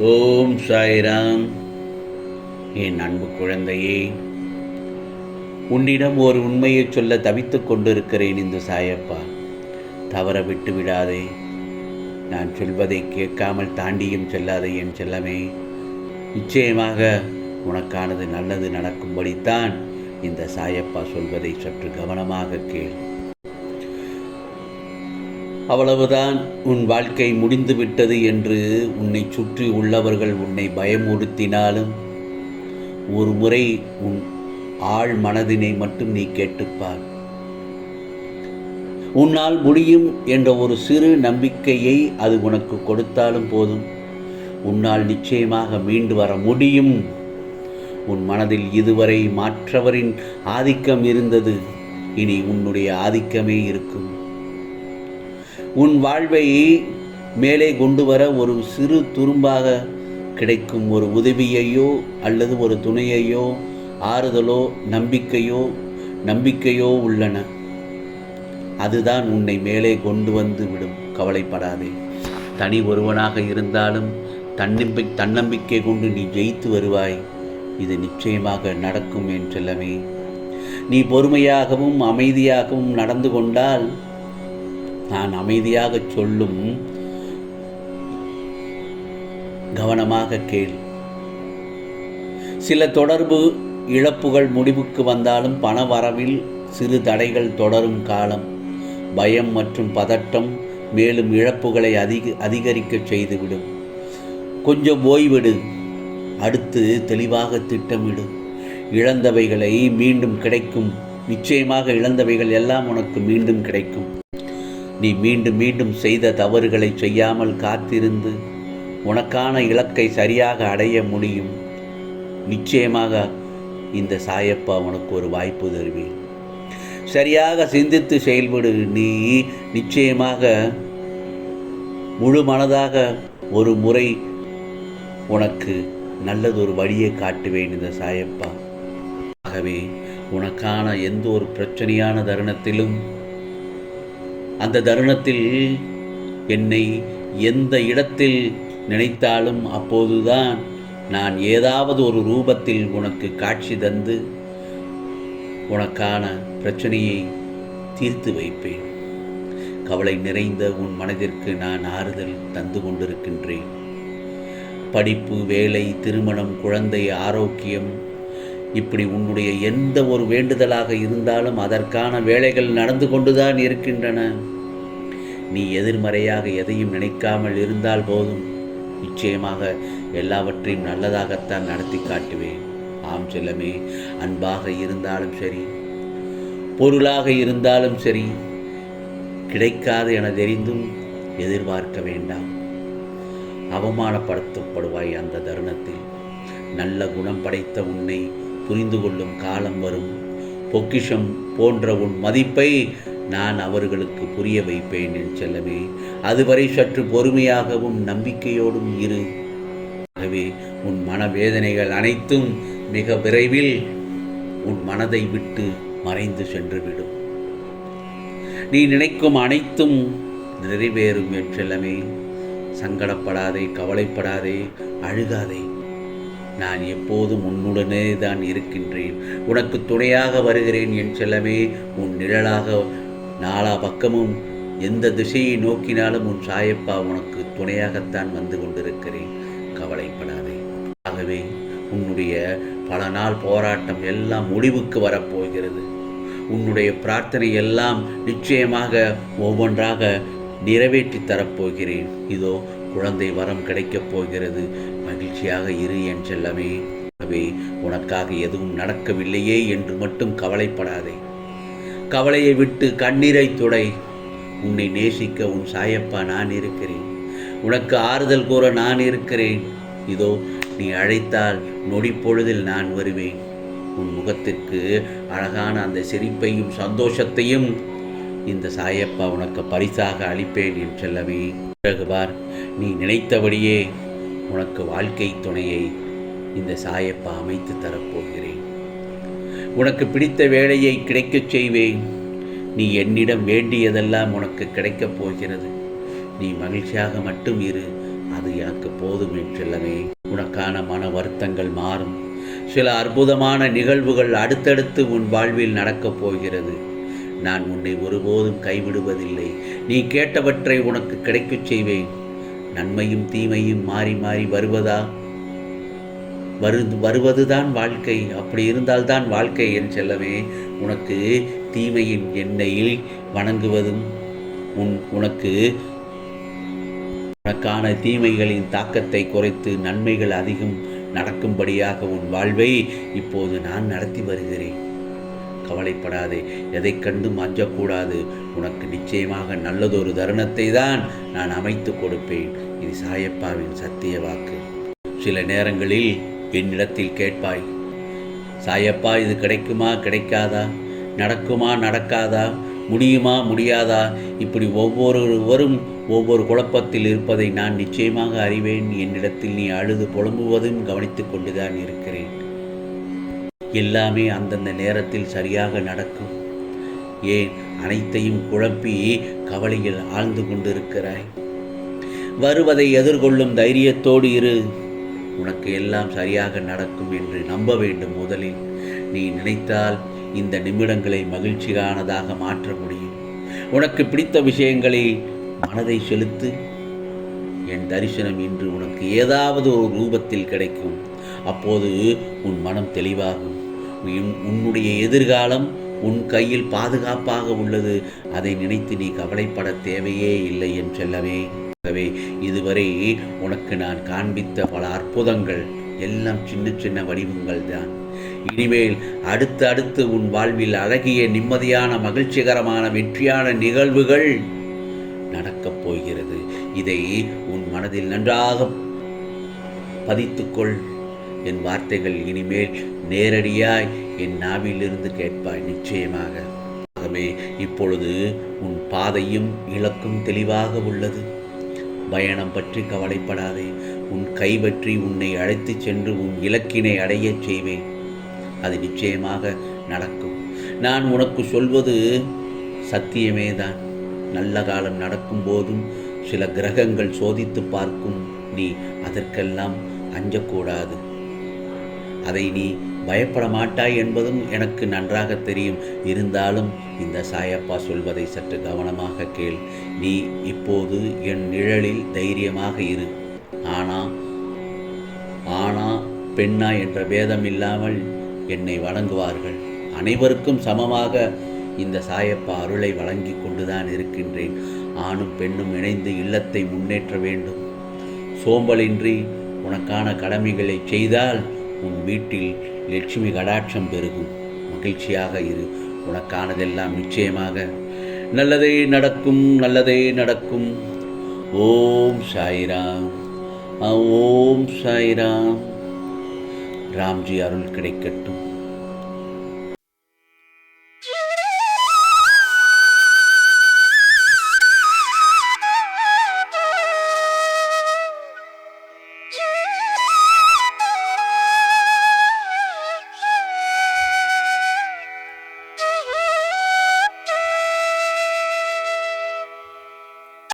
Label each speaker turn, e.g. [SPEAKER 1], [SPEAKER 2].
[SPEAKER 1] ஓம் சாய்ராம். என் அன்பு குழந்தையே உன்னிடம் ஒரு உண்மையை சொல்ல தவித்துக் கொண்டிருக்கிறேன் இந்த சாயப்பா. தவற விட்டு விடாதே. நான் சொல்வதை கேட்காமல் தாண்டியும் செல்லாதே என் செல்லமே. நிச்சயமாக உனக்கானது நல்லது நடக்கும்படித்தான் இந்த சாயப்பா சொல்வதை சற்று கவனமாக கேள். அவ்வளவுதான். உன் வாழ்க்கை முடிந்துவிட்டது என்று உன்னை சுற்றி உள்ளவர்கள் உன்னை பயமுறுத்தினாலும் ஒரு முறை உன் ஆள் மனதினை மட்டும் நீ கேட்டுப்பார். உன்னால் முடியும் என்ற ஒரு சிறு நம்பிக்கையை அது உனக்கு கொடுத்தாலும் போதும். உன்னால் நிச்சயமாக மீண்டு வர முடியும். உன் மனதில் இதுவரை மற்றவரின் ஆதிக்கம் இருந்தது. இனி உன்னுடைய ஆதிக்கமே இருக்கும். உன் வாழ்வை மேலே கொண்டு வர ஒரு சிறு துரும்பாக கிடைக்கும் ஒரு உதவியையோ அல்லது ஒரு துணையையோ ஆறுதலோ நம்பிக்கையோ நம்பிக்கையோ உள்ளன. அதுதான் உன்னை மேலே கொண்டு வந்து விடும். கவலைப்படாதே. தனி ஒருவனாக இருந்தாலும் தன்னம்பி தன்னம்பிக்கை கொண்டு நீ ஜெயித்து வருவாய். இது நிச்சயமாக நடக்கும் என்றெல்லாமே. நீ பொறுமையாகவும் அமைதியாகவும் நடந்து கொண்டால் நான் அமைதியாக சொல்லும் கவனமாக கேள். சில தொடர்பு இழப்புகள் முடிவுக்கு வந்தாலும் பண வரவில் சிறு தடைகள் தொடரும் காலம். பயம் மற்றும் பதட்டம் மேலும் இழப்புகளை அதிக அதிகரிக்க செய்துவிடும். கொஞ்சம் ஓய்விடு. அடுத்து தெளிவாக திட்டமிடு. இழந்தவைகளை மீண்டும் கிடைக்கும். நிச்சயமாக இழந்தவைகள் எல்லாம் உனக்கு மீண்டும் கிடைக்கும். நீ மீண்டும் மீண்டும் செய்த தவறுகளை செய்யாமல் காத்திருந்து உனக்கான இலக்கை சரியாக அடைய முடியும். நிச்சயமாக இந்த சாயப்பா உனக்கு ஒரு வாய்ப்பு தருவேன். சரியாக சிந்தித்து செயல்படு. நீ நிச்சயமாக முழு மனதாக ஒரு முறை உனக்கு நல்லதொரு வழியை காட்டுவேன் இந்த சாயப்பா. ஆகவே உனக்கான எந்த ஒரு பிரச்சனையான தருணத்திலும் அந்த தருணத்தில் என்னை எந்த இடத்தில் நினைத்தாலும் அப்போதுதான் நான் ஏதாவது ஒரு ரூபத்தில் உனக்கு காட்சி தந்து உனக்கான பிரச்சனையை தீர்த்து வைப்பேன். கவலை நிறைந்த உன் மனதிற்கு நான் ஆறுதல் தந்து கொண்டிருக்கின்றேன். படிப்பு வேலை திருமணம் குழந்தை ஆரோக்கியம் இப்படி உன்னுடைய எந்த ஒரு வேண்டுதலாக இருந்தாலும் அதற்கான வேலைகள் நடந்து கொண்டுதான் இருக்கின்றன. நீ எதிர்மறையாக எதையும் நினைக்காமல் இருந்தால் போதும். நிச்சயமாக எல்லாவற்றையும் நல்லதாகத்தான் நடத்தி காட்டுவேன். ஆம் செல்லமே அன்பாக இருந்தாலும் சரி பொருளாக இருந்தாலும் சரி கிடைக்காது என தெரிந்தும் எதிர்பார்க்க வேண்டாம். அவமானப்படுத்தப்படுவாய் அந்த தருணத்தில். நல்ல குணம் படைத்த உன்னை புரிந்து கொள்ளும் காலம் வரும். பொக்கிஷம் போன்ற உன் மதிப்பை நான் அவர்களுக்கு புரிய வைப்பேன் என் செல்லவே அதுவரை சற்று பொறுமையாகவும் நம்பிக்கையோடும் இரு. ஆகவே உன் மனவேதனைகள் அனைத்தும் மிக விரைவில் உன் மனதை விட்டு மறைந்து சென்றுவிடும். நீ நினைக்கும் அனைத்தும் நிறைவேறும் என் செல்லமே. சங்கடப்படாதே கவலைப்படாதே அழுகாதே. நான் எப்போதும் உன்னுடனே தான் இருக்கின்றேன். உனக்கு துணையாக வருகிறேன் என் செல்லமே. உன் நிழலாக நாலா பக்கமும் எந்த திசையை நோக்கினாலும் உன் சாயப்பா உனக்கு துணையாகத்தான் வந்து கொண்டிருக்கிறேன். கவலைப்படாதே. ஆகவே உன்னுடைய பல நாள் போராட்டம் எல்லாம் முடிவுக்கு வரப்போகிறது. உன்னுடைய பிரார்த்தனை எல்லாம் நிச்சயமாக ஒவ்வொன்றாக நிறைவேற்றி தரப்போகிறேன். இதோ குழந்தை வரம் கிடைக்கப் போகிறது. மகிழ்ச்சியாக இரு என் செல்லமே. ஆகவே உனக்காக எதுவும் நடக்கவில்லையே என்று மட்டும் கவலைப்படாதே. கவலையை விட்டு கண்ணீரை துடை. உன்னை நேசிக்க உன் சாயப்பா நான் இருக்கிறேன். உனக்கு ஆறுதல் கூற நான் இருக்கிறேன். இதோ நீ அழைத்தால் நொடி பொழுதில் நான் வருவேன். உன் முகத்திற்கு அழகான அந்த சிரிப்பையும் சந்தோஷத்தையும் இந்த சாயப்பா உனக்கு பரிசாக அளிப்பேன் என் செல்லவே பிறகு பார். நீ நினைத்தபடியே உனக்கு வாழ்க்கை துணையை இந்த சாயப்பா அமைத்து தரப்போகிறேன். உனக்கு பிடித்த வேலையை கிடைக்கச் செய்வேன். நீ என்னிடம் வேண்டியதெல்லாம் உனக்கு கிடைக்கப் போகிறது. நீ மகிழ்ச்சியாக மட்டும் இரு அது எனக்கு போதும் என் உனக்கான மன வருத்தங்கள் மாறும். சில அற்புதமான நிகழ்வுகள் அடுத்தடுத்து உன் வாழ்வில் நடக்கப் போகிறது. நான் உன்னை ஒருபோதும் கைவிடுவதில்லை. நீ கேட்டவற்றை உனக்கு கிடைக்கச் செய்வேன். நன்மையும் தீமையும் மாறி மாறி வருவதா? வரு வருவதுதான் வாழ்க்கை. அப்படி இருந்தால்தான் வாழ்க்கை என் செல்லவே உனக்கு தீமையின் எண்ணெயில் வணங்குவதும் உன் உனக்கு உனக்கான தீமைகளின் தாக்கத்தை குறைத்து நன்மைகள் அதிகம் நடக்கும்படியாக உன் வாழ்வை இப்போது நான் நடத்தி வருகிறேன். கவலைப்படாதே. எதைக் கண்டும் அஞ்சக்கூடாது உனக்கு நிச்சயமாக நல்லதொரு தருணத்தை தான் நான் அமைத்து கொடுப்பேன். இது சாயப்பாவின் சத்திய வாக்கு. சில நேரங்களில் என்னிடத்தில் கேட்பாய் சாயப்பா இது கிடைக்குமா கிடைக்காதா? நடக்குமா நடக்காதா? முடியுமா முடியாதா? இப்படி ஒவ்வொருவரும் ஒவ்வொரு குழப்பத்தில் இருப்பதை நான் நிச்சயமாக அறிவேன். என்னிடத்தில் நீ அழுது புலம்புவதும் கவனித்துக் கொண்டுதான் இருக்கிறேன். எல்லாமே அந்தந்த நேரத்தில் சரியாக நடக்கும். ஏன்? அனைத்தையும் குழப்பி கவலையில் ஆழ்ந்து கொண்டிருக்கிறாய். வருவதை எதிர்கொள்ளும் தைரியத்தோடு இரு. உனக்கு எல்லாம் சரியாக நடக்கும் என்று நம்ப வேண்டும் முதலில். நீ நினைத்தால் இந்த நிமிடங்களை மகிழ்ச்சியானதாக மாற்ற முடியும். உனக்கு பிடித்த விஷயங்களை மனதை செலுத்து. என் தரிசனம் இன்று உனக்கு ஏதாவது ஒரு ரூபத்தில் கிடைக்கும். அப்போது உன் மனம் தெளிவாகும். உன்னுடைய எதிர்காலம் உன் கையில் பாதுகாப்பாக உள்ளது. அதை நினைத்து நீ கவலைப்பட தேவையே இல்லை என் செல்லவே ஆகவே இதுவரை உனக்கு நான் காண்பித்த பல அற்புதங்கள் எல்லாம் சின்ன சின்ன வடிவங்கள் தான். இனிமேல் அடுத்து அடுத்து உன் வாழ்வில் அழகிய நிம்மதியான மகிழ்ச்சிகரமான வெற்றியான நிகழ்வுகள் நடக்கப் போகிறது. இதை உன் மனதில் நன்றாக பதித்துக்கொள். என் வார்த்தைகள் இனிமேல் நேரடியாய் என் நாவிலிருந்து கேட்பாய் நிச்சயமாக. ஆகவே இப்பொழுது உன் பாதையும் இலக்கும் தெளிவாக உள்ளது. பயணம் பற்றி கவலைப்படாதே. உன் கைப்பற்றி உன்னை அழைத்துச் சென்று உன் இலக்கினை அடையச் செய்வேன். அது நிச்சயமாக நடக்கும். நான் உனக்கு சொல்வது சத்தியமே தான் நல்ல காலம் நடக்கும் போதும் சில கிரகங்கள் சோதித்து பார்க்கும். நீ அதற்கெல்லாம் அஞ்சக்கூடாது. அதை நீ பயப்பட மாட்டாய் என்பதும் எனக்கு நன்றாக தெரியும். இருந்தாலும் இந்த சாயப்பா சொல்வதை சற்று கவனமாக கேள். நீ இப்போது என் நிழலில் தைரியமாக இரு. ஆனா ஆனா பெண்ணா என்ற பேதம் இல்லாமல் என்னை வணங்குவார்கள். அனைவருக்கும் சமமாக இந்த சாயப்பா அருளை வழங்கி கொண்டுதான் இருக்கின்றேன். ஆணும் பெண்ணும் இணைந்து இல்லத்தை முன்னேற்ற வேண்டும். சோம்பலின்றி உனக்கான கடமைகளை செய்தால் உன் வீட்டில் லட்சுமி கடாட்சம் பெருகும். மகிழ்ச்சியாக இரு. உனக்கானதெல்லாம் நிச்சயமாக. நல்லதே நடக்கும் நல்லதே நடக்கும். ஓம் சாய்ராம். ஓம் சாய்ராம். ராம்ஜி அருள் கிடைக்கட்டும்.